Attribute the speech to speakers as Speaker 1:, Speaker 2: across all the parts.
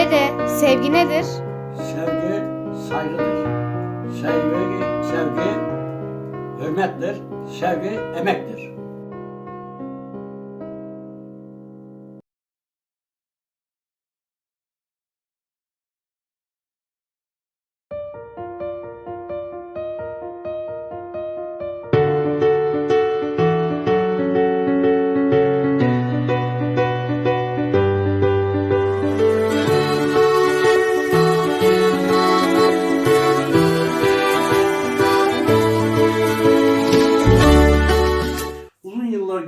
Speaker 1: Dede, sevgi nedir?
Speaker 2: Sevgi saygıdır. Sevgi, sevgi hürmettir. Sevgi emektir.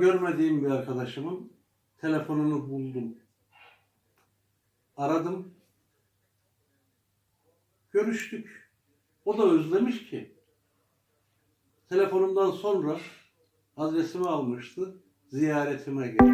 Speaker 3: Görmediğim bir arkadaşımın telefonunu buldum. Aradım. Görüştük. O da özlemiş ki. Telefonumdan sonra adresimi almıştı. Ziyaretime geldi.